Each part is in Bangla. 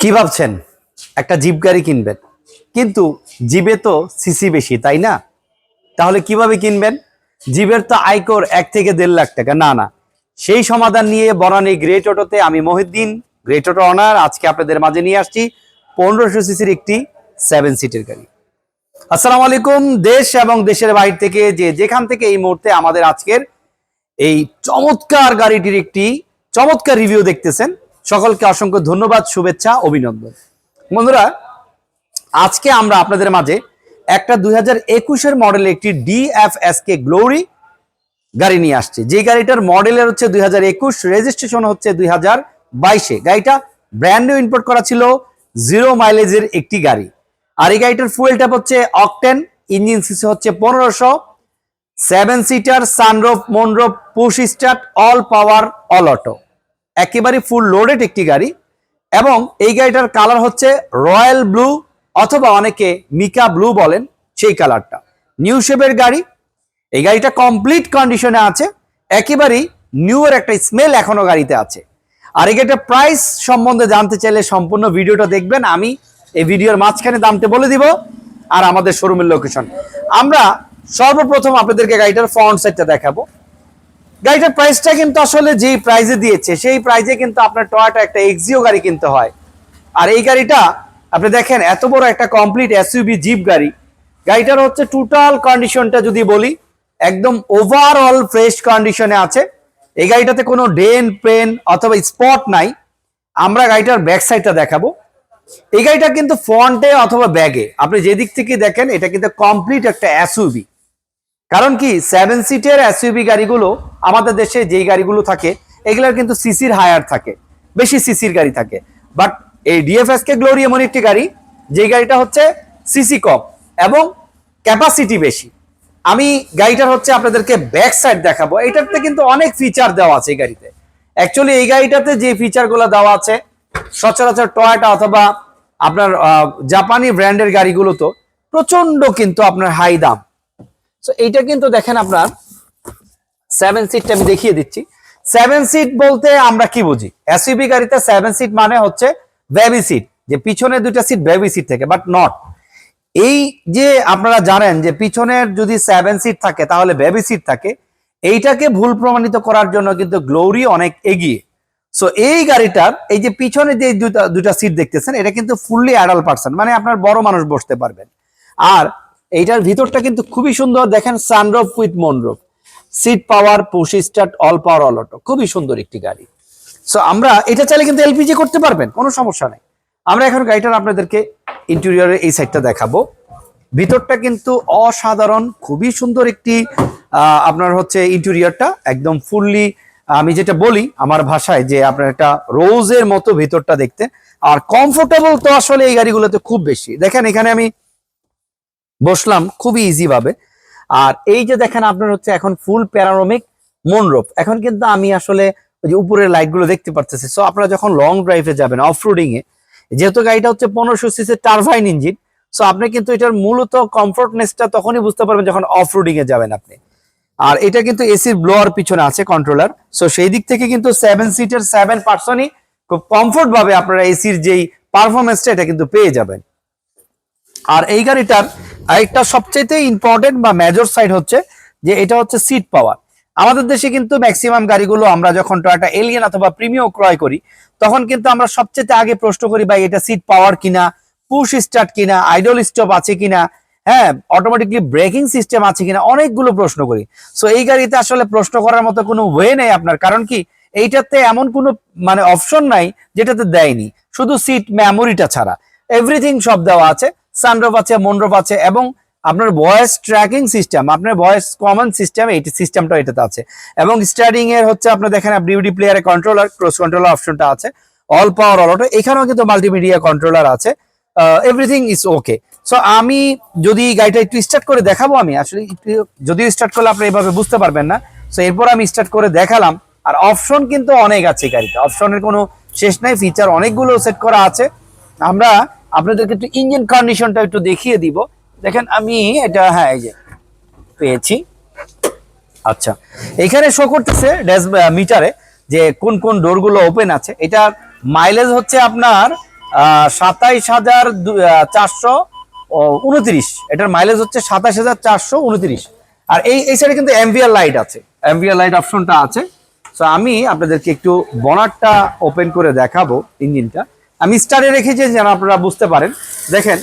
কি ভাবছেন? একটা জিপ গাড়ি কিনবেন। কিন্তু জিবে তো সিসি বেশি, তাই না? তাহলে কীভাবে কিনবেন? জিবের তো আয়কর এক থেকে দেড় লাখ টাকা। না না। সেই সমাধান নিয়ে বনানী গ্রেট অটোতে আমি মহিদ্দিন গ্রেট অটো অনার, আজকে আপনাদের মাঝে নিয়ে আসছি পনেরোশো সিসির একটি সেভেন সিটের গাড়ি। আসসালামু আলাইকুম, দেশ এবং দেশের বাইরে থেকে যে যেখান থেকে এই মুহূর্তে আমাদের আজকের এই চমৎকার গাড়িটির একটি চমৎকার রিভিউ দেখতেছেন। সকলকে অসংখ্য ধন্যবাদ, শুভেচ্ছা, অভিনন্দন। বন্ধুরা, আজকে আমরা আপনাদের মাঝে একটা দুই হাজার একুশের মডেলের একটি ডিএফএস কে গ্লোরি গাড়ি নিয়ে আসছে। যে গাড়িটার মডেলের হচ্ছে দুই হাজার একুশ রেজিস্ট্রেশন হচ্ছে দুই হাজার বাইশে। গাড়িটা ব্র্যান্ড নিউ ইম্পোর্ট করা ছিল জিরো মাইলেজের একটি গাড়ি। আর এই গাড়িটার ফুয়েল ট্যাপ হচ্ছে অকটেন ইঞ্জিন সিসি হচ্ছে পনেরোশো seven seater sunroof moonroof push start all power all auto একেবারে ফুল লোডেড একটি গাড়ি এবং এই গাড়িটার কালার হচ্ছে রয়্যাল ব্লু অথবা অনেকে মিকা ব্লু বলেন সেই কালারটা নিউ শেপের গাড়ি, এই গাড়িটা কমপ্লিট কন্ডিশনে আছে, একেবারেই নিউয়ের একটা স্মেল এখনও গাড়িতে আছে। আর এই গাড়িটার প্রাইস সম্বন্ধে জানতে চাইলে সম্পূর্ণ ভিডিওটা দেখবেন, আমি এই ভিডিওর মাঝখানে দামটা বলে দিব আর আমাদের শোরুমের লোকেশন আমরা সর্বপ্রথম আপনাদেরকে গাড়িটার ফ্রন্ট সাইডটা দেখাবো। গাড়িটার প্রাইসটা কিন্তু আসলে যেই প্রাইজে দিয়েছে, সেই প্রাইজে কিন্তু আপনার টয়োটা একটা এক্সিও গাড়ি কিনতে হয়। আর এই গাড়িটা, আপনি দেখেন, এত বড় একটা কমপ্লিট এসইউবি জিপ গাড়ি। গাড়িটার হচ্ছে টোটাল কন্ডিশনটা যদি বলি, একদম ওভারঅল ফ্রেশ কন্ডিশনে আছে। এই গাড়িটাতে কোনো ডেন পেন অথবা স্পট নাই। আমরা গাড়িটার ব্যাক সাইডটা দেখাবো। এই গাড়িটা কিন্তু ফ্রন্টে অথবা ব্যাগে আপনি যেদিক থেকে দেখেন, এটা কিন্তু কমপ্লিট একটা এসইউবি কারণ কি সেভেন সিটের এসইউবি গাড়িগুলো আমাদের দেশে যেই গাড়িগুলো থাকে, এগুলোর কিন্তু সিসির হায়ার থাকে, বেশি সিসির গাড়ি থাকে। বাট এই ডিএফএস কে গ্লোরি এমন একটি গাড়ি যে গাড়িটা হচ্ছে সিসি কম এবং ক্যাপাসিটি বেশি। আমি গাড়িটার হচ্ছে আপনাদেরকে ব্যাক সাইড দেখাবো, এটাতে কিন্তু অনেক ফিচার দেওয়া আছে এই গাড়িতে। অ্যাকচুয়ালি এই গাড়িটাতে যে ফিচারগুলো দেওয়া আছে, সচরাচর টয়োটা অথবা আপনার জাপানি ব্র্যান্ডের গাড়িগুলো তো প্রচণ্ড কিন্তু আপনার হাই দাম। সো এইটা কিন্তু দেখেন আপনার সেভেন সিটটা আমি দেখিয়ে দিচ্ছি। সেভেন সিট বলতে আমরা কি বুঝি? এসইবি গাড়িতে সেভেন সিট মানে হচ্ছে বেবি সিট যে পিছনে দুইটা সিট বেবি সিট থেকে বাট নট এই যে আপনারা জানেন যে পিছনের যদি সেভেন সিট থাকে, তাহলে বেবি সিট থাকে। এইটাকে ভুল প্রমাণিত করার জন্য কিন্তু গ্লোরি অনেক এগিয়ে। সো এই গাড়িটার, এই যে পিছনে যে দুটা দুটা সিট দেখতেছেন, এটা কিন্তু ফুললি অ্যাডাল্ট পার্সন মানে আপনার বড় মানুষ বসতে পারবেন। আর এইটার ভিতরটা কিন্তু খুবই সুন্দর। দেখেন sunroof with moonroof seat power push start all power all auto খুবই সুন্দর একটি গাড়ি। সো আমরা এটা চাইলে কিন্তু এলপিজি করতে পারবেন, কোনো সমস্যা নেই। আমরা এখন গাড়িটার আপনাদেরকে ইন্টেরিয়রের এই সাইডটা দেখাবো। ভিতরটা কিন্তু অসাধারণ, খুবই সুন্দর একটি আপনার হচ্ছে ইন্টেরিয়রটা একদম ফুললি আমি যেটা বলি আমার ভাষায় যে আপনার একটা রোজের মতো ভিতরটা দেখতে। আর কমফোর্টেবল তো আসলে এই গাড়িগুলোতে খুব বেশি। দেখেন এখানে আমি বসলাম খুবই ইজি ভাবে। আর এই যে দেখেন আপনার হচ্ছে এখন ফুল প্যারারোমিক মনরোপ এখন কিন্তু আমি আসলে ওই যে উপরের লাইটগুলো দেখতে পারতেছি। সো আপনারা যখন লং ড্রাইভে যাবেন অফ রোডিং এ, যেহেতু গাড়িটা হচ্ছে পনেরোশো সিসি টারভাইন ইঞ্জিন সো আপনি কিন্তু এটার মূলত কমফোর্টনেসটা তখনই বুঝতে পারবেন যখন অফ রোডিং এ যাবেন আপনি। আর এটা কিন্তু এসির ব্লোয়ার পিছনে আছে কন্ট্রোলার সো সেই দিক থেকে কিন্তু সেভেন সিটের সেভেন পার্সনই খুব কমফোর্ট ভাবে আপনারা এসির যেই পারফরমেন্সটা এটা কিন্তু পেয়ে যাবেন। আর এই গাড়িটার আরেকটা সবচেয়ে ইম্পর্টেন্ট বা মেজর সাইড হচ্ছে যে এটা হচ্ছে সিট পাওয়ার আমাদের দেশে কিন্তু ম্যাক্সিমাম গাড়িগুলো আমরা যখন টয়টা এলিয়ন অথবা প্রিমিয়াম ক্রয় করি, তখন কিন্তু আমরা সবচেয়ে আগে প্রশ্ন করি, ভাই, এটা সিট পাওয়ার কিনা? পুশ স্টার্ট কিনা? আইডল স্টপ আছে কিনা? হ্যাঁ অটোমেটিকলি ব্রেকিং সিস্টেম আছে কিনা? অনেকগুলো প্রশ্ন করি। সো এই গাড়িতে আসলে প্রশ্ন করার মতো কোনো ওয়ে নেই আপনার। কারণ কি? এইটাতে এমন কোনো মানে অপশন নাই যেটাতে দেয়নি। শুধু সিট মেমোরিটা ছাড়া। এভরিথিং সব দেওয়া আছে। সানরোপ আছে মনরোপ আছে এবং আপনার ভয়েস ট্র্যাকিং সিস্টেম আপনার ভয়েস কমন সিস্টেম এই সিস্টেমটা এটাতে আছে। এবং স্টার্টিং এর হচ্ছে আপনার দেখেন ডিউডি প্লেয়ারে কন্ট্রোলার ক্রস কন্ট্রোলার অপশনটা আছে অল পাওয়ার অল অটো এখানেও কিন্তু মাল্টিমিডিয়া কন্ট্রোলার আছে এভরিথিং ইজ ওকে সো আমি যদি গাড়িটা একটু স্টার্ট করে দেখাবো আমি, আসলে যদিও স্টার্ট করলে আপনি এভাবে বুঝতে পারবেন না সো এরপর আমি স্টার্ট করে দেখালাম, আর অপশন কিন্তু অনেক আছে গাড়িতে অপশনের কোনো শেষ নাই ফিচার অনেকগুলো সেট করা আছে। আমরা আপনাদেরকে একটু ইঞ্জিন কন্ডিশনটা একটু দেখিয়ে দিব। দেখেন আমি এটা হ্যাঁ এই যে পেয়েছি। আচ্ছা এখানে শো করতেছে ড্যাশ মিটারে যে কোন কোন ডোরগুলো ওপেন আছে। এটা মাইলেজ হচ্ছে আপনার সাতাইশ হাজার চারশো উনত্রিশ। এটার মাইলেজ হচ্ছে সাতাশ হাজার চারশো উনত্রিশ। আর এই এই সাইডে কিন্তু এমভিআর লাইট আছে। এমভিআর লাইট অপশনটা আছে। সো আমি আপনাদেরকে একটু বনারটা ওপেন করে দেখাবো ইঞ্জিনটা আমি স্টার্টে রেখেছি যেন আপনারা বুঝতে পারেন। দেখেন,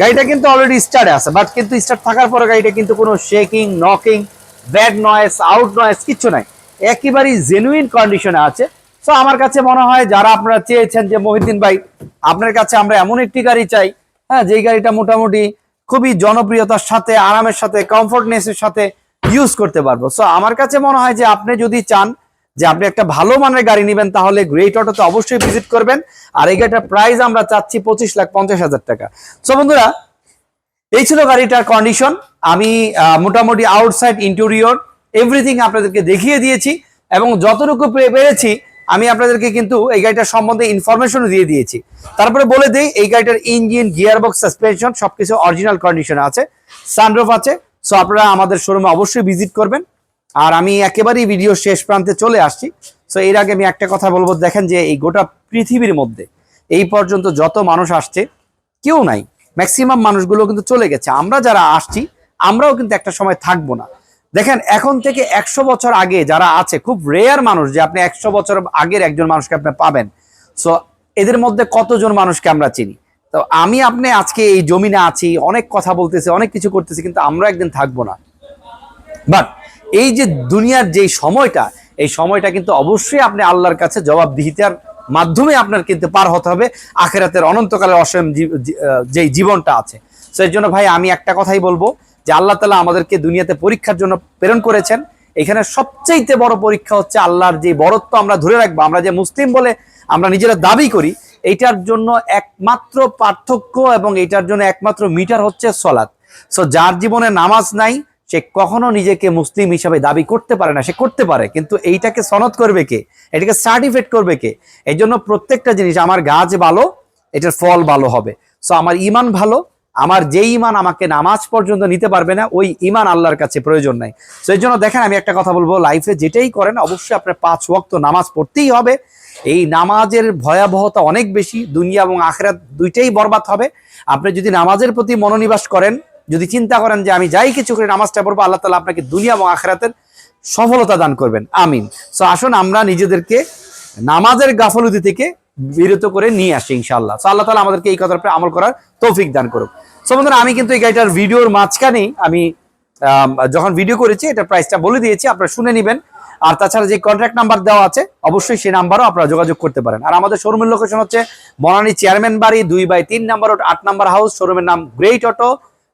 গাড়িটা কিন্তু অলরেডি স্টার্টে আছে বাট কিন্তু স্টার্ট থাকার পরে গাড়িটা কিন্তু কোনো shaking knocking bad noise out noise কিচ্ছু নাই। একেবারেই জেনুইন কন্ডিশনে আছে। সো আমার কাছে মনে হয় যারা আপনারা চেয়েছেন যে মহিদ্দিন ভাই, আপনার কাছে আমরা এমন একটি গাড়ি চাই হ্যাঁ যেই গাড়িটা মোটামুটি খুবই জনপ্রিয়তার সাথে, আরামের সাথে কমফোর্টনেসের সাথে ইউজ করতে পারব। সো আমার কাছে মনে হয় যে, আপনি যদি চান যে আপনি একটা ভালো মানের গাড়ি নেবেন, তাহলে গ্রেট অটোতে অবশ্যই ভিজিট করবেন। আর এই গাড়িটার প্রাইস আমরা চাচ্ছি পঁচিশ লাখ পঞ্চাশ হাজার টাকা। সো বন্ধুরা, এই ছিল গাড়িটার কন্ডিশন আমি মোটামুটি আউটসাইড ইন্টেরিয়র এভরিথিং আপনাদেরকে দেখিয়ে দিয়েছি এবং যতটুকু পেরেছি, আমি আপনাদেরকে কিন্তু এই গাড়িটার সম্বন্ধে ইনফরমেশন দিয়ে দিয়েছি। তারপরে বলে দিই, এই গাড়িটার ইঞ্জিন গিয়ারবক্স সাসপেনশন সবকিছু অরিজিনাল কন্ডিশনে আছে। সানরুফ আছে। সো আপনারা আমাদের শোরুমে অবশ্যই ভিজিট করবেন। আর আমি একেবারেই ভিডিও শেষ প্রান্তে চলে আসছি। সো এর আগে আমি একটা কথা বলব। দেখেন যে এই গোটা পৃথিবীর মধ্যে এই পর্যন্ত যত মানুষ আসছে, কেউ নাই। ম্যাক্সিমাম মানুষগুলো কিন্তু চলে গেছে। আমরা যারা আসছি, আমরাও কিন্তু একটা সময় থাকব না। দেখেন, এখন থেকে একশো বছর আগে যারা আছে, খুব রেয়ার মানুষ যে আপনি একশো বছর আগের একজন মানুষকে আপনি পাবেন। সো এদের মধ্যে কতজন মানুষকে আমরা চিনি? তো আমি আপনি আজকে এই জমিনে আছি, অনেক কথা বলতেছি, অনেক কিছু করতেছি, কিন্তু আমরা একদিন থাকব না। বাট এই যে দুনিয়ার যেই সময়টা, এই সময়টা কিন্তু অবশ্যই আপনি আল্লাহর কাছে জবাবদিহিতার মাধ্যমে আপনার কিন্তু পার হতে হবে। আখেরাতের অনন্তকালের অসীম যেই জীবনটা আছে। সেই জন্য ভাই আমি একটা কথাই বলব যে আল্লাহ তালা আমাদেরকে দুনিয়াতে পরীক্ষার জন্য প্রেরণ করেছেন। এখানে সবচেয়ে বড় পরীক্ষা হচ্ছে আল্লাহর যে বরত্ব আমরা ধরে রাখব, আমরা যে মুসলিম বলে আমরা নিজেরা দাবি করি, এইটার জন্য একমাত্র পার্থক্য এবং এটার জন্য একমাত্র মিটার হচ্ছে সলাৎ। সো যার জীবনে নামাজ নাই সে কখনো নিজেকে মুসলিম হিসাবে দাবি করতে পারে না, সে করতে পারে, কিন্তু এইটাকে সনদ করবে কে? এটাকে সার্টিফিকেট করবে কে? এই জন্য প্রত্যেকটা জিনিস, আমার গাছ ভালো, এটার ফল ভালো হবে। সো আমার ইমান ভালো, আমার যে ইমান আমাকে নামাজ পর্যন্ত নিতে পারবে না, ওই ইমান আল্লাহর কাছে প্রয়োজন নাই। সেই জন্য দেখেন, আমি একটা কথা বলব লাইফে যেটাই করেন, অবশ্যই আপনার পাঁচ ওয়াক্ত নামাজ পড়তেই হবে। এই নামাজের ভয়াবহতা অনেক বেশি, দুনিয়া এবং আখেরাত দুইটাই বরবাদ হবে। আপনি যদি নামাজের প্রতি মনোনিবাস করেন যদি চিন্তা করেন যে আমি যাই কিছু করে নামাজটা পড়ব, আল্লাহ তালা আপনাকে দুনিয়া এবং আখেরাতের সফলতা দান করবেন। আমিন। সো আসুন আমরা নিজেদেরকে নামাজের গাফলতি থেকে বিরত করে নিয়ে আসি ইনশাআল্লাহ। সো আল্লাহ তালা আমাদেরকে এই কথার উপরে আমল করার তৌফিক দান করুক। সো বন্ধুরা, আমি কিন্তু এই গাড়িটার ভিডিওর মাঝখানেই আমি যখন ভিডিও করেছি, এটা প্রাইসটা বলে দিয়েছি, আপনারা শুনে নেবেন। আর তাছাড়া যে কন্ট্যাক্ট নাম্বার দেওয়া আছে, অবশ্যই সেই নাম্বারও আপনারা যোগাযোগ করতে পারেন। আর আমাদের শোরুমের লোকেশন হচ্ছে বনানী চেয়ারম্যান বাড়ি, দুই বাই তিন নাম্বার আট নাম্বার হাউস শোরুমের নাম গ্রেট অটো